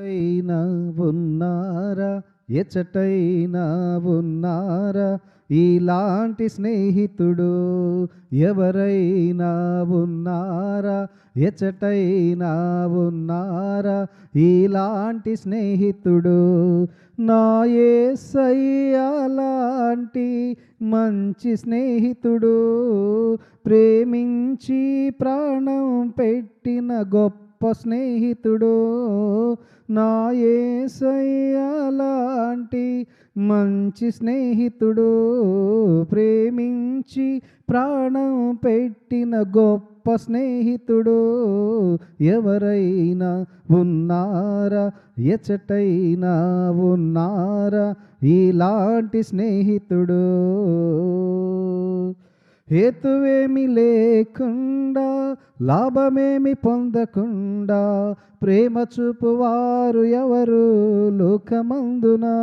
అయినా ఉన్నారా? ఎచటైనా ఉన్నారా? ఇలాంటి స్నేహితుడు ఎవరైనా ఉన్నారా? ఎచటైనా ఉన్నారా? ఇలాంటి స్నేహితుడు నా లాంటి మంచి స్నేహితుడు ప్రేమించి ప్రాణం పెట్టిన గొప్ప స్నేహితుడు నా లాంటి మంచి స్నేహితుడు ప్రేమించి ప్రాణం పెట్టిన గొప్ప స్నేహితుడు ఎవరైనా ఉన్నారా? ఎచటైనా ఉన్నారా? ఇలాంటి స్నేహితుడు హేతువేమి లేకుండా లాభమేమి పొందకుండా ప్రేమ చూపువారు ఎవరు లోకమందునా?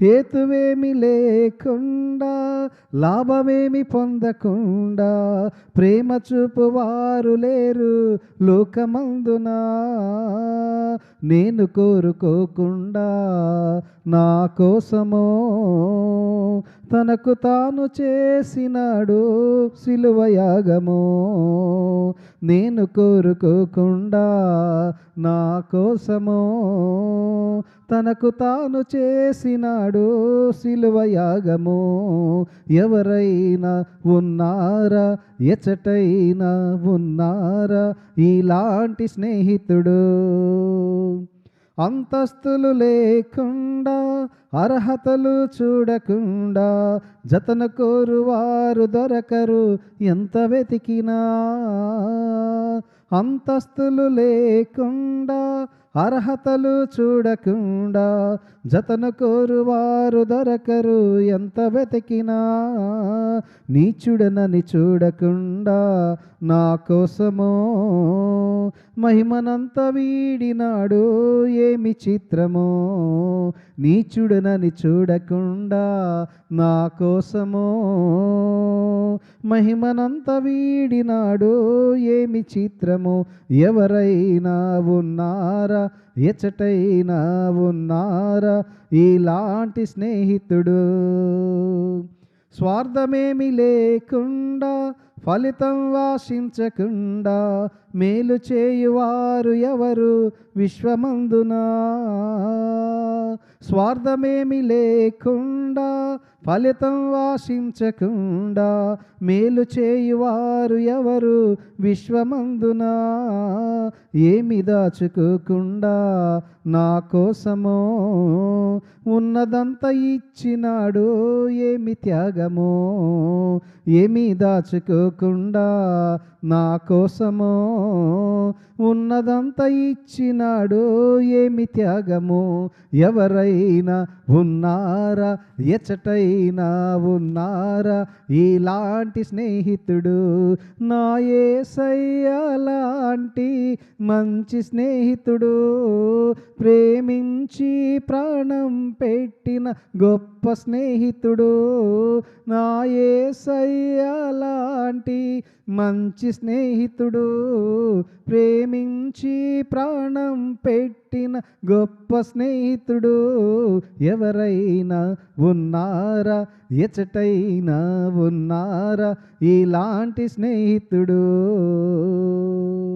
హేతువేమి లేకుండా లాభమేమి పొందకుండా ప్రేమ చూపువారు లేరు లోకమందునా. నేను కోరుకోకుండా నా కోసమో తనకు తాను చేసినాడు సిలువయాగమో నేను కోరుకోకుండా నా కోసమో తనకు తాను చేసినాడు సిలువ యాగము. ఎవరైనా ఉన్నారా? ఎచటైనా ఉన్నారా? ఇలాంటి స్నేహితుడు. అంతస్తులు లేకుండా అర్హతలు చూడకుండా జతన కోరువారు దొరకరు ఎంత వెతికినా. అంతస్తులు లేకుండా అర్హతలు చూడకుండా జతను కోరువారు దొరకరు ఎంత వెతికినా. నీచుడనని చూడకుండా నా కోసమో మహిమనంత వీడినాడు ఏమి చిత్రమో. నీచుడనని చూడకుండా నా కోసమో మహిమనంత వీడినాడు ఏమి చిత్రమో. ఎవరైనా ఉన్నారా? ఎచ్చటైనా ఉన్నారా? ఇలాంటి స్నేహితుడు స్వార్థమేమి లేకుండా ఫలితం వాసించకుండా మేలు చేయువారు ఎవరు? విశ్వమందునా. స్వార్థమేమి లేకుండా ఫలితం వాసించకుండా మేలు చేయువారు ఎవరు? విశ్వమందునా. ఏమి దాచుకోకుండా నా కోసమో ఉన్నదంతా ఇచ్చినాడు ఏమి త్యాగమో? ఏమి అడగకుండా నా కోసమో ఉన్నదంత ఇచ్చినాడు ఏమి త్యాగము? ఎవరైనా ఉన్నారా? ఎచటైనా ఉన్నారా? ఇలాంటి స్నేహితుడు నా లాంటి మంచి స్నేహితుడు ప్రేమించి ప్రాణం పెట్టిన గొప్ప స్నేహితుడు నా లాంటి మంచి స్నేహితుడు ప్రేమించి ప్రాణం పెట్టిన గొప్ప స్నేహితుడు ఎవరైనా ఉన్నారా? ఎచటైనా ఉన్నారా? ఇలాంటి స్నేహితుడు